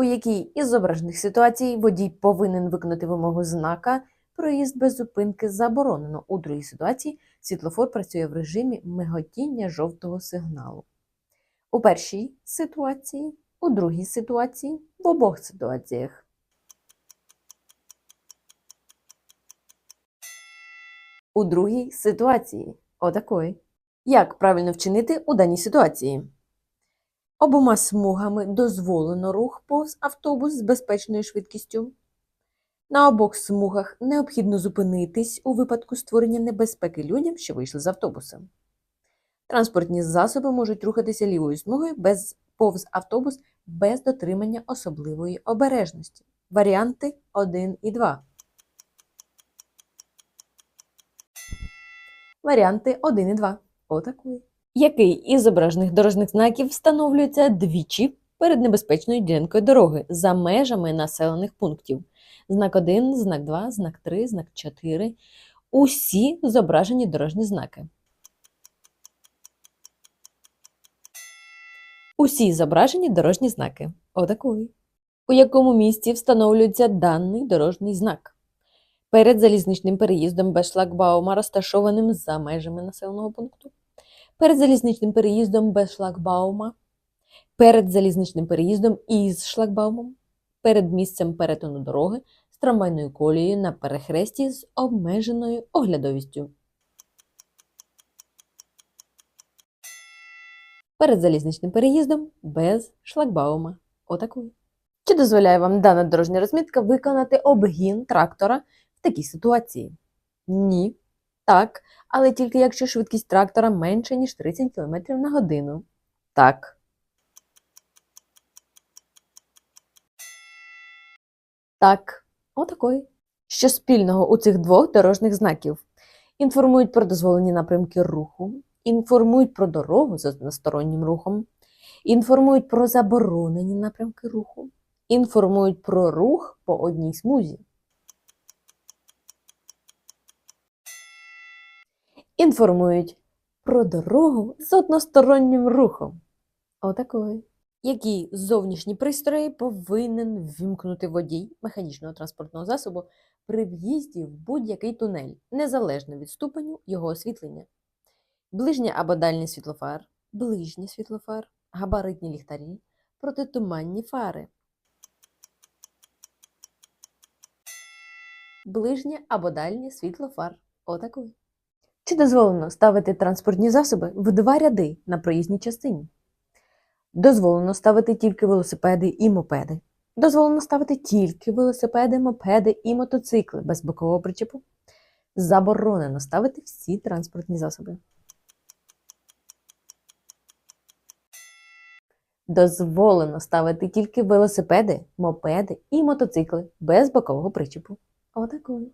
у якій із зображених ситуацій водій повинен виконати вимогу знака проїзд без зупинки заборонено. У другій ситуації світлофор працює в режимі миготіння жовтого сигналу. У першій ситуації, у другій ситуації, в обох ситуаціях. У другій ситуації. Отакої. Як правильно вчинити у даній ситуації? Обома смугами дозволено рух повз автобус з безпечною швидкістю. На обох смугах необхідно зупинитись у випадку створення небезпеки людям, що вийшли з автобуса. Транспортні засоби можуть рухатися лівою смугою без, повз автобус без дотримання особливої обережності. Варіанти 1 і 2. Варіанти 1 і 2. Отакої. Який із зображених дорожніх знаків встановлюється двічі перед небезпечною ділянкою дороги за межами населених пунктів? Знак 1, знак 2, знак 3, знак 4. Усі зображені дорожні знаки. Усі зображені дорожні знаки. Отакої. У якому місці встановлюється даний дорожній знак? Перед залізничним переїздом без шлагбаума, розташованим за межами населеного пункту. Перед залізничним переїздом без шлагбаума. Перед залізничним переїздом із шлагбаумом. Перед місцем перетину дороги з трамвайною колією на перехресті з обмеженою оглядовістю. Перед залізничним переїздом без шлагбаума. Отакої. Чи дозволяє вам дана дорожня розмітка виконати обгін трактора в такій ситуації? Ні. Так, але тільки якщо швидкість трактора менше, ніж 30 км на годину. Так. Так, отакої. Що спільного у цих двох дорожніх знаків? Інформують про дозволені напрямки руху, інформують про дорогу з одностороннім рухом, інформують про заборонені напрямки руху, інформують про рух по одній смузі. Інформують про дорогу з одностороннім рухом. Отакої. Які зовнішні пристрої повинен ввімкнути водій механічного транспортного засобу при в'їзді в будь-який тунель, незалежно від ступеню його освітлення? Ближнє або дальній світлофар, ближній світлофар, габаритні ліхтарі, протитуманні фари. Ближнє або дальнє світлофар. Отакої. Чи дозволено ставити транспортні засоби в два ряди на проїзній частині? Дозволено ставити тільки велосипеди і мопеди. Дозволено ставити тільки велосипеди, мопеди і мотоцикли без бокового причепу. Заборонено ставити всі транспортні засоби. Дозволено ставити тільки велосипеди, мопеди і мотоцикли без бокового причепу. Отакої.